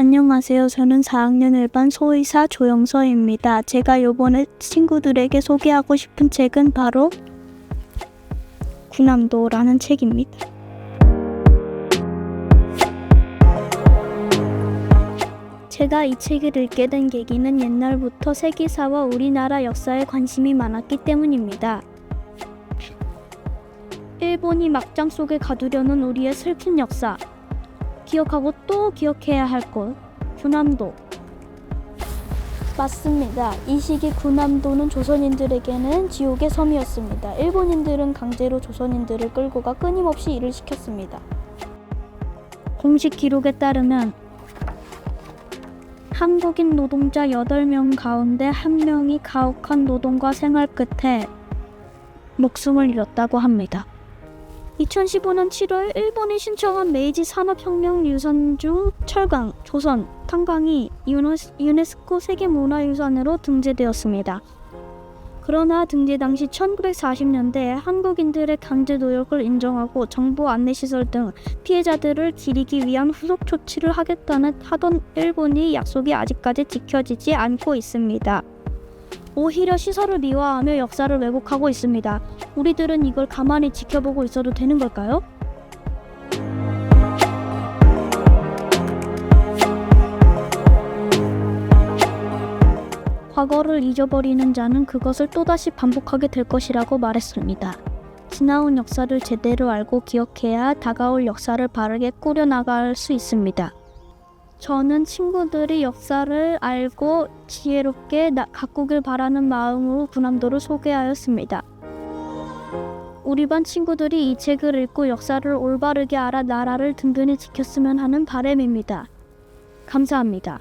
안녕하세요. 저는 4학년 1반 소의사 조영서입니다. 제가 요번에 친구들에게 소개하고 싶은 책은 바로 군함도라는 책입니다. 제가 이 책을 읽게 된 계기는 옛날부터 세계사와 우리나라 역사에 관심이 많았기 때문입니다. 일본이 막장 속에 가두려는 우리의 슬픈 역사, 기억하고 또 기억해야 할 곳, 군함도. 맞습니다. 이 시기 군함도는 조선인들에게는 지옥의 섬이었습니다. 일본인들은 강제로 조선인들을 끌고 가 끊임없이 일을 시켰습니다. 공식 기록에 따르면 한국인 노동자 8명 가운데 1명이 가혹한 노동과 생활 끝에 목숨을 잃었다고 합니다. 2015년 7월 일본이 신청한 메이지 산업혁명 유산 중 철강, 조선, 탄광이 유네스- 유네스코 세계문화유산으로 등재되었습니다. 그러나 등재 당시 1940년대에 한국인들의 강제 노역을 인정하고 정보 안내 시설 등 피해자들을 기리기 위한 후속 조치를 하겠다는 하던 일본이 약속이 아직까지 지켜지지 않고 있습니다. 오히려 시설을 미화하며 역사를 왜곡하고 있습니다. 우리들은 이걸 가만히 지켜보고 있어도 되는 걸까요? 과거를 잊어버리는 자는 그것을 또다시 반복하게 될 것이라고 말했습니다. 지나온 역사를 제대로 알고 기억해야 다가올 역사를 바르게 꾸려나갈 수 있습니다. 저는 친구들이 역사를 알고 지혜롭게 나, 가꾸길 바라는 마음으로 군함도를 소개하였습니다. 우리 반 친구들이 이 책을 읽고 역사를 올바르게 알아 나라를 든든히 지켰으면 하는 바람입니다. 감사합니다.